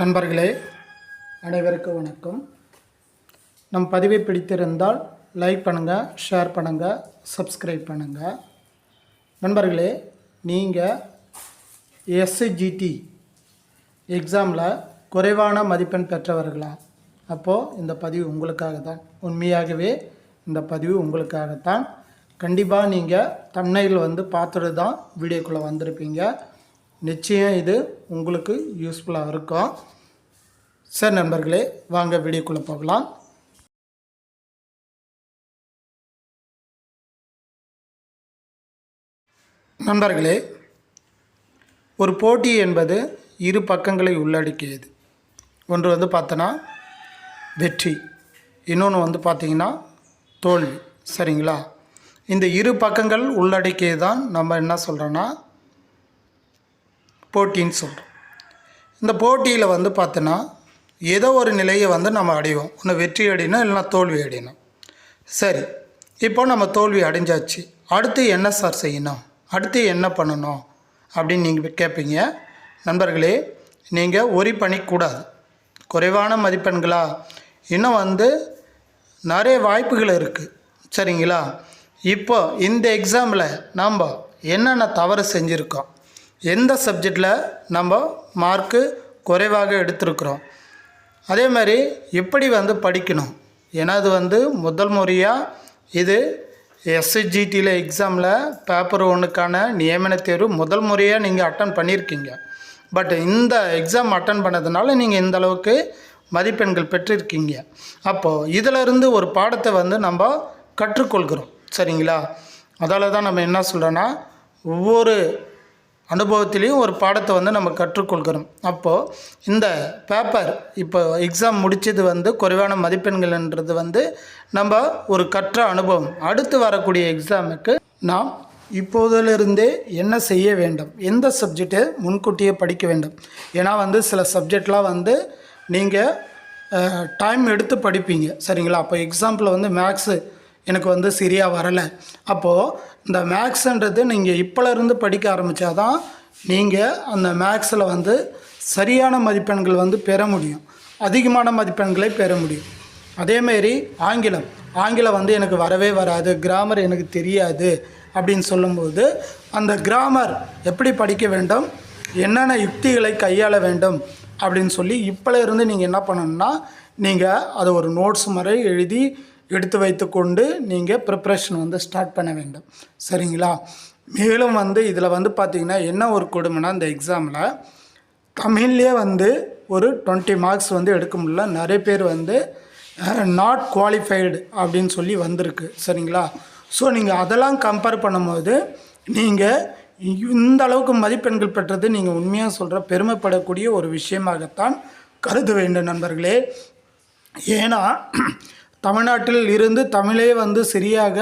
நண்பர்களே அனைவருக்கும் வணக்கம். நம் பதிவை பிடித்திருந்தால் லைக் பண்ணுங்கள் ஷேர் பண்ணுங்கள் சப்ஸ்கிரைப் பண்ணுங்கள் நண்பர்களே நீங்கள் எஸ்ஜிடி எக்ஸாமில் குறைவான மதிப்பெண் பெற்றவர்களா? அப்போது இந்த பதிவு உங்களுக்காக தான் உண்மையாகவே இந்த பதிவு உங்களுக்காகத்தான். கண்டிப்பாக நீங்கள் தம்னையில் வந்து பார்த்துட்டு தான் வீடியோக்குள்ளே வந்திருப்பீங்க. நிச்சயம் இது உங்களுக்கு யூஸ்ஃபுல்லாக இருக்கும் சார் நண்பர்களே வாங்க வீடியோக்குள்ளே போகலாம். நண்பர்களே ஒரு போட்டி என்பது இரு பக்கங்களை உள்ளடக்கியது. ஒன்று வந்து பார்த்தோன்னா வெற்றி. இன்னொன்று வந்து பார்த்தீங்கன்னா தோல்வி. சரிங்களா? இந்த இரு பக்கங்கள் உள்ளடக்கியது தான் நம்ம என்ன சொல்கிறோன்னா போட்டின்னு சொல்கிறோம் இந்த போட்டியில் வந்து பார்த்தோன்னா ஏதோ ஒரு நிலையை வந்து நம்ம அடைவோம். ஒன்று வெற்றி அடையணும் இல்லைன்னா தோல்வி அடையணும். சரி இப்போ நம்ம தோல்வி அடைஞ்சாச்சு. அடுத்து என்ன சார் செய்யணும்? அடுத்து என்ன பண்ணணும்? அப்படின்னு நீங்கள் கேட்பீங்க நண்பர்களே நீங்கள் ஒரி பண்ணிக்கூடாது. குறைவான மதிப்பெண்களா? இன்னும் வந்து நிறைய வாய்ப்புகள் இருக்குது சரிங்களா? இப்போ இந்த எக்ஸாமில் நாம் என்னென்ன தவறு செஞ்சுருக்கோம்? எந்த சப்ஜெக்டில் நம்ம மார்க்கு குறைவாக எடுத்திருக்கிறோம்? அதே மாதிரி எப்படி வந்து படிக்கணும்? ஏன்னா அது வந்து முதல் முறையாக இது எஸ்எஸ்ஜிடியில் எக்ஸாமில் பேப்பர் ஒன்றுக்கான நியமன தேர்வு முதல் முறையாக நீங்கள் அட்டன் பண்ணியிருக்கீங்க. பட் இந்த எக்ஸாம் அட்டன் பண்ணதுனால நீங்கள் இந்த அளவுக்கு மதிப்பெண்கள் பெற்றிருக்கீங்க. அப்போது இதிலிருந்து ஒரு பாடத்தை வந்து நம்ம கற்றுக்கொள்கிறோம். சரிங்களா? அதால் தான் நம்ம என்ன சொல்கிறோன்னா ஒவ்வொரு அனுபவத்திலையும் ஒரு பாடத்தை வந்து நம்ம கற்றுக்கொள்கிறோம். அப்போது இந்த பேப்பர் இப்போ எக்ஸாம் முடித்தது வந்து குறைவான மதிப்பெண்கள்ன்றது வந்து நம்ம ஒரு கற்ற அனுபவம். அடுத்து வரக்கூடிய எக்ஸாமுக்கு நாம் இப்போதிலிருந்தே என்ன செய்ய வேண்டும்? எந்த சப்ஜெக்டை முன்கூட்டியே படிக்க வேண்டும்? ஏன்னா வந்து சில சப்ஜெக்ட்லாம் வந்து நீங்கள் டைம் எடுத்து படிப்பீங்க. சரிங்களா? அப்போ எக்ஸாம்பிள் வந்து மேக்ஸு எனக்கு வந்து சரியாக வரலை. அப்போது இந்த மேக்ஸுன்றது நீங்கள் இப்போலேருந்து படிக்க ஆரம்பித்தாதான் நீங்கள் அந்த மேக்ஸில் வந்து சரியான மதிப்பெண்கள் வந்து பெற முடியும். அதிகமான மதிப்பெண்களை பெற முடியும். அதேமாரி ஆங்கிலம். ஆங்கிலம் வந்து எனக்கு வரவே வராது. கிராமர் எனக்கு தெரியாது அப்படின்னு சொல்லும்போது அந்த கிராமர் எப்படி படிக்க வேண்டும்? என்னென்ன யுக்திகளை கையாள வேண்டும்? அப்படின்னு சொல்லி இப்போலேருந்து நீங்கள் என்ன பண்ணணும்னா நீங்கள் அதை ஒரு நோட்ஸ் மாதிரி எழுதி எடுத்து வைத்துக்கொண்டு நீங்கள் ப்ரிப்ரேஷன் வந்து ஸ்டார்ட் பண்ண வேண்டும். சரிங்களா? மேலும் வந்து இதில் வந்து பார்த்திங்கன்னா என்ன ஒரு கொடுமைனா இந்த எக்ஸாமில் தமிழ்லேயே வந்து ஒரு டுவெண்ட்டி மார்க்ஸ் வந்து எடுக்க முடியல. நிறைய பேர் வந்து நாட் குவாலிஃபைடு அப்படின்னு சொல்லி வந்திருக்கு. சரிங்களா? ஸோ நீங்கள் அதெல்லாம் கம்பேர் பண்ணும்போது நீங்கள் இந்த அளவுக்கு மதிப்பெண்கள் பெற்றது நீங்கள் உண்மையாக சொல்கிற பெருமைப்படக்கூடிய ஒரு விஷயமாகத்தான் கருத வேண்டும் நண்பர்களே. ஏன்னா தமிழ்நாட்டில் இருந்து தமிழே வந்து சரியாக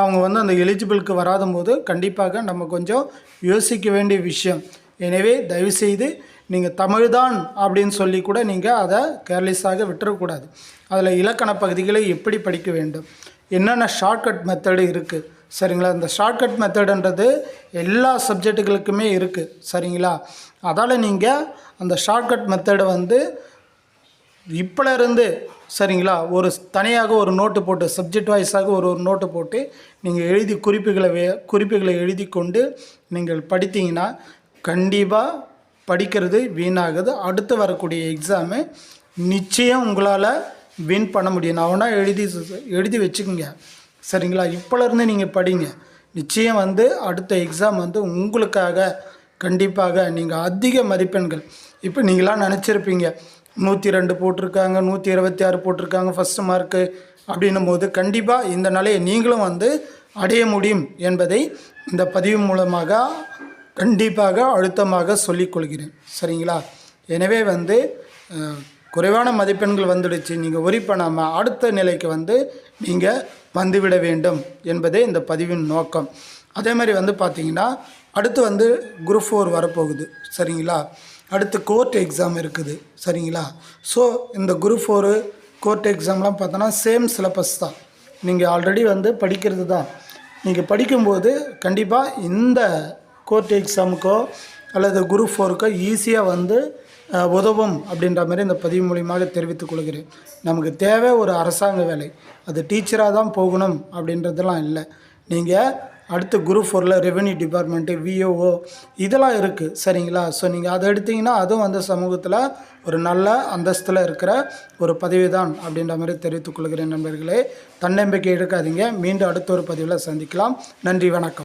அவங்க வந்து அந்த எலிஜிபிளுக்கு வராத போது கண்டிப்பாக நம்ம கொஞ்சம் யோசிக்க வேண்டிய விஷயம். எனவே தயவுசெய்து நீங்கள் தமிழ்தான் அப்படின்னு சொல்லி கூட நீங்கள் அதை கேர்லெஸ்ஸாக விட்டுறக்கூடாது. அதில் இலக்கண பகுதிகளை எப்படி படிக்க வேண்டும்? என்னென்ன ஷார்ட்கட் மெத்தடு இருக்குது சரிங்களா? இந்த ஷார்ட்கட் மெத்தடுன்றது எல்லா சப்ஜெக்ட்டுகளுக்குமே இருக்குது சரிங்களா? அதால் நீங்கள் அந்த ஷார்ட்கட் மெத்தடை வந்து இப்போலேருந்து சரிங்களா ஒரு தனியாக ஒரு நோட்டு போட்டு சப்ஜெக்ட் வைஸாக ஒரு ஒரு நோட்டு போட்டு நீங்கள் எழுதி குறிப்புகளை வே குறிப்புகளை எழுதி கொண்டு நீங்கள் படித்தீங்கன்னா கண்டிப்பாக படிக்கிறது வீணாகுது. அடுத்து வரக்கூடிய எக்ஸாமு நிச்சயம் உங்களால் வின் பண்ண முடியும். நான் வேணால் எழுதி எழுதி வச்சுக்கோங்க. சரிங்களா இப்போலேருந்து நீங்கள் படிங்க. நிச்சயம் வந்து அடுத்த எக்ஸாம் வந்து உங்களுக்காக கண்டிப்பாக நீங்கள் அதிக மதிப்பெண்கள். இப்போ நீங்களாம் நினச்சிருப்பீங்க நூற்றி ரெண்டு போட்டிருக்காங்க நூற்றி இருபத்தி ஆறு போட்டிருக்காங்க ஃபஸ்ட்டு மார்க்கு அப்படின்னும் போது கண்டிப்பாக இந்த நிலையை நீங்களும் வந்து அடைய முடியும் என்பதை இந்த பதிவு மூலமாக கண்டிப்பாக அழுத்தமாக சொல்லிக்கொள்கிறேன் சரிங்களா? எனவே வந்து குறைவான மதிப்பெண்கள் வந்துடுச்சு. நீங்கள் ஒரி பண்ணாமல் அடுத்த நிலைக்கு வந்து நீங்கள் வந்துவிட வேண்டும் என்பதே இந்த பதிவின் நோக்கம். அதே மாதிரி வந்து பார்த்திங்கன்னா அடுத்து வந்து குரூப் ஃபோர் வரப்போகுது. சரிங்களா? அடுத்து கோர்ட் எக்ஸாம் இருக்குது சரிங்களா? ஸோ இந்த குரூப் ஃபோரு கோர்ட் எக்ஸாம்லாம் பார்த்தோன்னா சேம் சிலபஸ் தான். நீங்கள் ஆல்ரெடி வந்து படிக்கிறது தான். நீங்கள் படிக்கும்போது கண்டிப்பாக இந்த கோர்ட் எக்ஸாமுக்கோ அல்லது குரூப் ஃபோருக்கோ ஈஸியாக வந்து உதவும் அப்படின்ற மாதிரி இந்த பதிவு மூலியமாக தெரிவித்துக் கொள்கிறேன். நமக்கு தேவை ஒரு அரசாங்க வேலை. அது டீச்சராக தான் போகணும் அப்படின்றதெல்லாம் இல்லை. நீங்கள் அடுத்து குரூப் ஃபோரில் ரெவென்யூ டிபார்ட்மெண்ட்டு விஓஓ இதெல்லாம் இருக்குது சரிங்களா? ஸோ நீங்கள் அதை எடுத்தீங்கன்னா அதுவும் வந்து சமூகத்தில் ஒரு நல்ல அந்தஸ்தில் இருக்கிற ஒரு பதவி தான் அப்படின்ற மாதிரி தெரிவித்துக் கொள்கிறேன் நண்பர்களே. தன்னம்பிக்கை எடுக்காதீங்க. மீண்டும் அடுத்த ஒரு பதிவில் சந்திக்கலாம். நன்றி வணக்கம்.